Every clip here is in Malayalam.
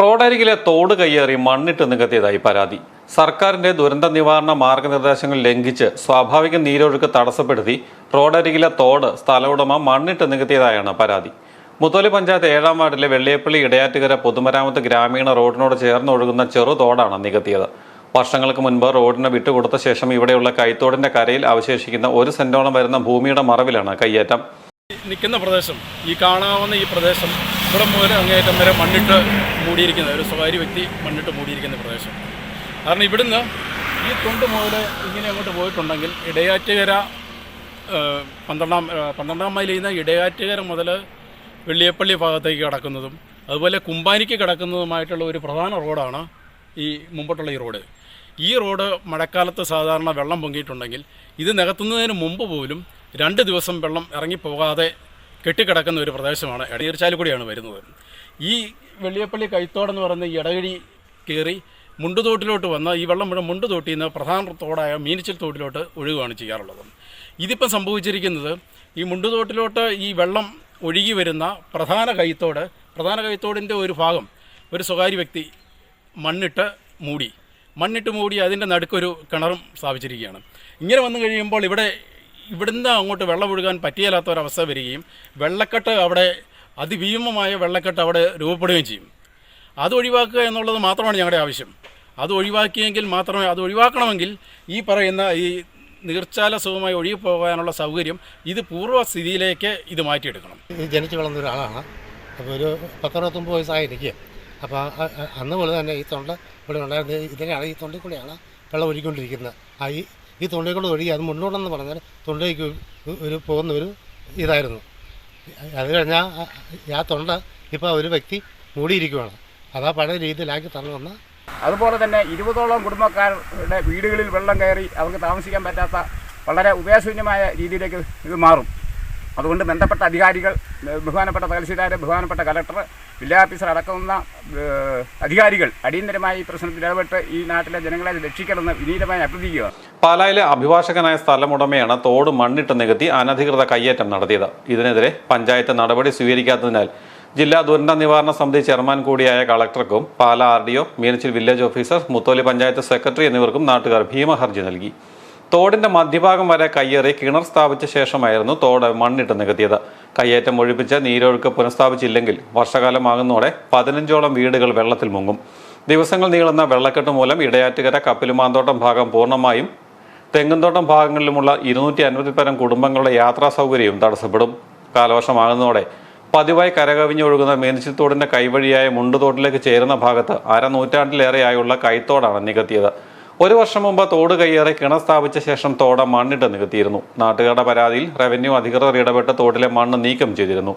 റോഡരികിലെ തോട് കയ്യേറി മണ്ണിട്ട് നികത്തിയതായി പരാതി. സർക്കാരിന്റെ ദുരന്ത നിവാരണ മാർഗനിർദ്ദേശങ്ങൾ ലംഘിച്ച് സ്വാഭാവിക നീരൊഴുക്ക് തടസ്സപ്പെടുത്തി റോഡരികിലെ തോട് സ്ഥലവുടമ മണ്ണിട്ട് നികത്തിയതായാണ് പരാതി. മുത്തോലി പഞ്ചായത്ത് ഏഴാം വാർഡിലെ വെള്ളിയപ്പള്ളി ഇടയാറ്റുകര പൊതുമരാമത്ത് ഗ്രാമീണ റോഡിനോട് ചേർന്ന് ഒഴുകുന്ന ചെറു തോടാണ് നികത്തിയത്. വർഷങ്ങൾക്ക് മുൻപ് റോഡിന് വിട്ടുകൊടുത്ത ശേഷം ഇവിടെയുള്ള കൈത്തോടിന്റെ കരയിൽ അവശേഷിക്കുന്ന ഒരു സെന്റോളം വരുന്ന ഭൂമിയുടെ മറവിലാണ് കയ്യേറ്റം. നിൽക്കുന്ന പ്രദേശം ഈ കാണാവുന്ന ഈ പ്രദേശം ഇവിടെ മുതൽ അങ്ങേയറ്റം വരെ മണ്ണിട്ട് മൂടിയിരിക്കുന്ന ഒരു സ്വകാര്യ വ്യക്തി മണ്ണിട്ട് മൂടിയിരിക്കുന്ന പ്രദേശം. കാരണം ഇവിടുന്ന് ഈ തൊണ്ട് മുതൽ ഇങ്ങനെ അങ്ങോട്ട് പോയിട്ടുണ്ടെങ്കിൽ ഇടയാറ്റുകര പന്ത്രണ്ടാം പന്ത്രണ്ടാം മൈലിൽ നിന്ന് ഇടയാറ്റുകര മുതൽ വെള്ളിയപ്പള്ളി ഭാഗത്തേക്ക് കിടക്കുന്നതും അതുപോലെ കുമ്പാനിക്ക് കിടക്കുന്നതുമായിട്ടുള്ള ഒരു പ്രധാന റോഡാണ് ഈ മുമ്പോട്ടുള്ള ഈ റോഡ്. ഈ റോഡ് മഴക്കാലത്ത് സാധാരണ വെള്ളം പൊങ്ങിയിട്ടുണ്ടെങ്കിൽ ഇത് നികത്തുന്നതിന് മുമ്പ് പോലും രണ്ട് ദിവസം വെള്ളം ഇറങ്ങിപ്പോകാതെ കെട്ടിക്കിടക്കുന്ന ഒരു പ്രദേശമാണ്. നീർച്ചാലുകൂടിയാണ് വരുന്നത്. ഈ വെള്ളിയപ്പള്ളി കൈത്തോടെന്ന് പറയുന്ന ഇടകഴി കയറി മുണ്ടുതോട്ടിലോട്ട് വന്ന ഈ വെള്ളം മുഴുവൻ മുണ്ടുതോട്ടിൽ നിന്ന് പ്രധാന തോടായ മീനിച്ചൽ തോട്ടിലോട്ട് ഒഴുകുകയാണ് ചെയ്യാറുള്ളത്. ഇതിപ്പം സംഭവിച്ചിരിക്കുന്നത് ഈ മുണ്ടുതോട്ടിലോട്ട് ഈ വെള്ളം ഒഴുകി വരുന്ന പ്രധാന കൈത്തോട് പ്രധാന കൈത്തോടിന്റെ ഒരു ഭാഗം ഒരു സ്വകാര്യ വ്യക്തി മണ്ണിട്ട് മൂടി. മണ്ണിട്ട് മൂടി അതിന്റെ നടുക്കൊരു കിണറും സ്ഥാപിച്ചിരിക്കുകയാണ്. ഇങ്ങനെ വന്നു കഴിയുമ്പോൾ ഇവിടെ ഇവിടുന്ന് അങ്ങോട്ട് വെള്ളം ഒഴുകാൻ പറ്റിയല്ലാത്ത ഒരവസ്ഥ വരികയും വെള്ളക്കെട്ട് അവിടെ അതിഭീമമായ വെള്ളക്കെട്ട് അവിടെ രൂപപ്പെടുകയും ചെയ്യും. അത് ഒഴിവാക്കുക എന്നുള്ളത് മാത്രമാണ് ഞങ്ങളുടെ ആവശ്യം. അത് ഒഴിവാക്കിയെങ്കിൽ മാത്രമേ അത് ഒഴിവാക്കണമെങ്കിൽ ഈ പറയുന്ന ഈ നീർച്ചാല സുഖമായി ഒഴുകിപ്പോകാനുള്ള സൗകര്യം ഇത് പൂർവസ്ഥിതിയിലേക്ക് ഇത് മാറ്റിയെടുക്കണം. ജനിച്ചു വളർന്ന ഒരാളാണ് അപ്പോൾ ഒരു പത്തറുപത്തൊമ്പത് വയസ്സായിരിക്കും. അപ്പോൾ അന്ന് പോലെ തന്നെ ഈ തൊണ്ട ഇവിടെ ഉണ്ടായിരുന്നത് ഇതിനെയാണ് ഈ തൊണ്ടിൽ കൂടെയാണ് വെള്ളം ഒഴുകിക്കൊണ്ടിരിക്കുന്നത്. ആ ഈ ഈ തൊണ്ടിൽ കൂടെ ഒഴുകി അത് മുന്നോട്ടെന്ന് പറഞ്ഞാൽ തൊണ്ടയ്ക്ക് ഒരു- പോകുന്ന ഒരു ഇതായിരുന്നു. അത് കഴിഞ്ഞാൽ ആ- തൊണ്ട ഇപ്പോൾ ഒരു വ്യക്തി മൂടിയിരിക്കുകയാണ് അതാ പഴയ രീതിയിലാക്കി വന്ന അതുപോലെ തന്നെ ഇരുപതോളം കുടുംബക്കാരുടെ വീടുകളിൽ വെള്ളം കയറി അവർക്ക് താമസിക്കാൻ പറ്റാത്ത വളരെ ഉപയോഗശൂന്യമായ രീതിയിലേക്ക് ഇത് മാറും. അതുകൊണ്ട് ബന്ധപ്പെട്ട അധികാരികൾ ബഹുമാനപ്പെട്ട തഹസിൽദാർ ബഹുമാനപ്പെട്ട കലക്ടർ വില്ലേജ് ഓഫീസർ അടക്കുന്ന അധികാരികൾ അടിയന്തരമായി പ്രശ്നത്തിൽ ഇടപെട്ട് ഈ നാട്ടിലെ ജനങ്ങളെ രക്ഷിക്കണമെന്ന് വിനീതമായി അഭ്യർത്ഥിക്കുക. പാലായിലെ അഭിഭാഷകനായ സ്ഥലമുടമയാണ് തോട് മണ്ണിട്ട് നികത്തി അനധികൃത കയ്യേറ്റം നടത്തിയത്. ഇതിനെതിരെ പഞ്ചായത്ത് നടപടി സ്വീകരിക്കാത്തതിനാൽ ജില്ലാ ദുരന്ത നിവാരണ സമിതി ചെയർമാൻ കൂടിയായ കളക്ടർക്കും Pala R D O Meenachil village officer Mutholi panchayat secretary എന്നിവർക്കും നാട്ടുകാർ ഭീമഹർജി നൽകി. തോടിന്റെ മധ്യഭാഗം വരെ കയ്യേറി കിണർ സ്ഥാപിച്ച ശേഷമായിരുന്നു തോട് മണ്ണിട്ട് നികത്തിയത്. കയ്യേറ്റം ഒഴിപ്പിച്ച് നീരൊഴുക്ക് പുനഃസ്ഥാപിച്ചില്ലെങ്കിൽ വർഷകാലമാകുന്നതോടെ പതിനഞ്ചോളം വീടുകൾ വെള്ളത്തിൽ മുങ്ങും. ദിവസങ്ങൾ നീളുന്ന വെള്ളക്കെട്ട് മൂലം ഇടയാറ്റുകര കപ്പിലുമാന്തോട്ടം ഭാഗം പൂർണമായും തെങ്ങുംതോട്ടം ഭാഗങ്ങളിലുമുള്ള ഇരുന്നൂറ്റി അൻപതിൽ പരം കുടുംബങ്ങളുടെ യാത്രാ സൗകര്യവും തടസ്സപ്പെടും. കാലവർഷമാകുന്നതോടെ പതിവായി കരകവിഞ്ഞൊഴുകുന്ന മേനിച്ചിത്തോടിന്റെ കൈവഴിയായ മുണ്ടുതോട്ടിലേക്ക് ചേരുന്ന ഭാഗത്ത് അരനൂറ്റാണ്ടിലേറെയായുള്ള കൈത്തോടാണ് നികത്തിയത്. ഒരു വർഷം മുമ്പ് തോട് കയ്യേറി കിണർ സ്ഥാപിച്ച ശേഷം തോട മണ്ണിട്ട് നികത്തിയിരുന്നു. നാട്ടുകാരുടെ പരാതിയിൽ റവന്യൂ അധികൃതർ ഇടപെട്ട് തോട്ടിലെ മണ്ണ് നീക്കം ചെയ്തിരുന്നു.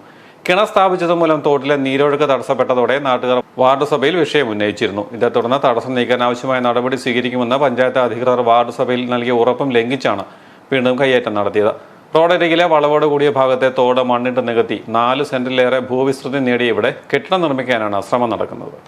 കിണർ സ്ഥാപിച്ചത് മൂലം തോട്ടിലെ നീരൊഴുക്ക് തടസ്സപ്പെട്ടതോടെ നാട്ടുകാർ വാർഡ് സഭയിൽ വിഷയം ഉന്നയിച്ചിരുന്നു. ഇതേ തുടർന്ന് തടസ്സം നീക്കാൻ ആവശ്യമായ നടപടി സ്വീകരിക്കുമെന്ന് പഞ്ചായത്ത് അധികൃതർ വാർഡ് സഭയിൽ നൽകിയ ഉറപ്പും ലംഘിച്ചാണ് വീണ്ടും കയ്യേറ്റം നടത്തിയത്. റോഡരികിലെ വളവോട് കൂടിയ ഭാഗത്തെ തോട് മണ്ണിട്ട് നികത്തി നാല് സെന്റിലേറെ ഭൂവിസ്തൃതി നേടിയ ഇവിടെ കെട്ടിടം നിർമ്മിക്കാനാണ് ശ്രമം നടക്കുന്നത്.